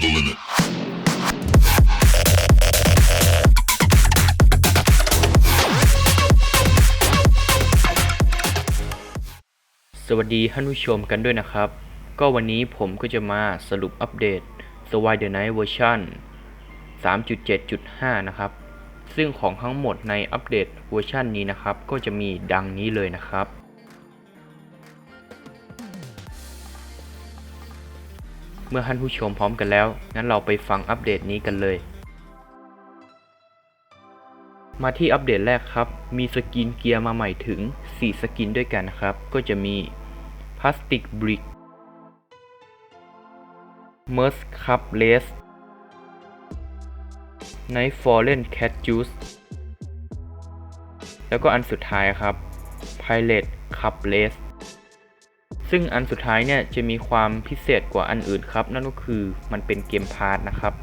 to the limit. สวัสดีท่านผู้ชมกันด้วยนะครับ ก็วันนี้ผมก็จะมาสรุปอัปเดต s w i the Night Version 3.7.5 นะครับ ซึ่งของทั้งหมดในอัปเดตเวอร์ชันนี้นะครับ ก็จะมีดังนี้เลยนะครับ เมื่อท่านผู้ชมพร้อมกันแล้ว งั้นเราไปฟังอัปเดตนี้กันเลย มาที่อัปเดตแรกครับ มีสกินเกียร์มาใหม่ถึง 4 สกินด้วยกันนะครับ ก็จะมีพลาสติกบริกเมอร์สคัพเลสไนท์ฟอร์เรนแคทจูสแล้วก็อันสุดท้ายครับ Pilot Cup Race ซึ่งอันสุดท้ายเนี่ยจะมีความพิเศษกว่าอันอื่นครับ นั่นก็คือมันเป็นเกมพาร์ทนะครับ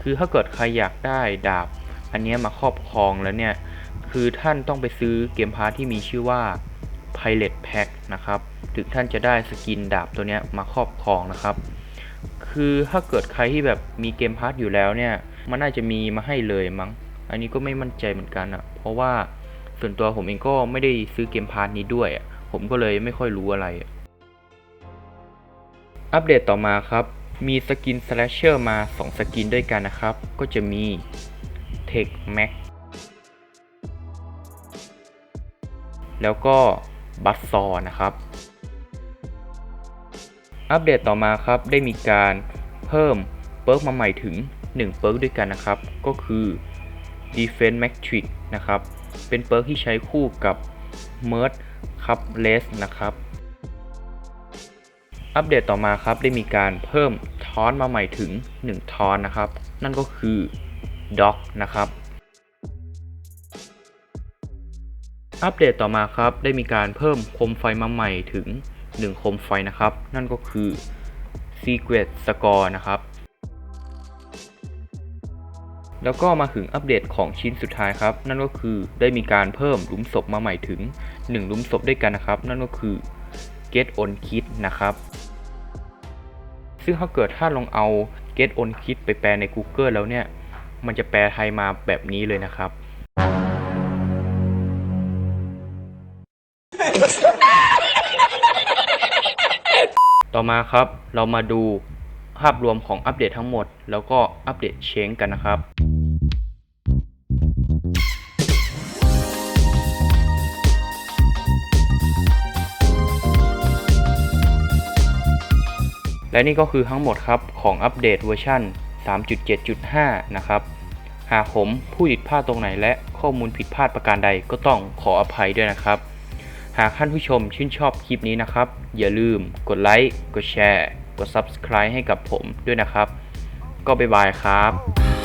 คือถ้าเกิดใครอยากได้ดาบ อันนี้มาครอบครองแล้วเนี่ย คือท่านต้องไปซื้อเกมพาร์ทที่มีชื่อว่า Pilot Pack นะครับถึงท่านจะได้สกินดาบตัวนี้มาครอบครองนะครับ คือถ้าเกิดใครที่แบบมีเกมพาร์ทอยู่แล้วเนี่ย มันน่าจะมีมาให้เลยมั้ง อันนี้ก็ไม่มั่นใจเหมือนกันอะเพราะว่าส่วนตัวผมเองก็ไม่ได้ซื้อเกมพาร์ทนี้ด้วย ผมก็เลยไม่ค่อยรู้อะไร อัปเดตต่อมาครับ มีสกิน Slasher มา 2 สกินด้วยกันนะครับ ก็จะมี Tech Max แล้วก็บัสซอนะครับ อัปเดตต่อมาครับได้มีการเพิ่มเปิร์กมาใหม่ถึง 1 เปิร์กด้วยกันนะครับ ก็คือ Defense Matrix นะครับ เป็นเปิร์กที่ใช้คู่กับ Merge Cup Race นะครับ อัปเดตต่อมาครับได้มีการเพิ่มทอนมาใหม่ถึง 1 ทอนนะครับ นั่นก็คือ doc นะครับ อัปเดตต่อมาครับได้มีการเพิ่มโคมไฟมาใหม่ถึง 1 โคมไฟนะครับ นั่นก็คือ Secret Score นะครับ แล้วก็มาถึงอัปเดตของชิ้นสุดท้ายครับ นั่นก็คือได้มีการเพิ่มหลุมศพมาใหม่ถึง 1 หลุมศพด้วยกันนะครับ นั่นก็คือ Get on Kit นะครับ ซึ่งถ้าเกิดถ้าลองเอา Get on Kit ไปแปลใน Google แล้วเนี่ย มันจะแปลไทยมาแบบนี้เลยนะครับ ต่อมาครับเรามาดูภาพรวมของอัปเดตทั้งหมด แล้วก็อัปเดตเชงกันนะครับ และนี่ก็คือทั้งหมดครับของอัปเดตเวอร์ชัน3.7.5 นะครับ หากผมผู้ผิดพลาดตรงไหนและข้อมูลผิดพลาดประการใดก็ต้องขออภัยด้วยนะครับ หากท่านผู้ชมชื่นชอบคลิปนี้นะครับ อย่าลืมกดไลค์ กดแชร์ กด Subscribe ให้กับผมด้วยนะครับ ก็บ๊ายบายครับ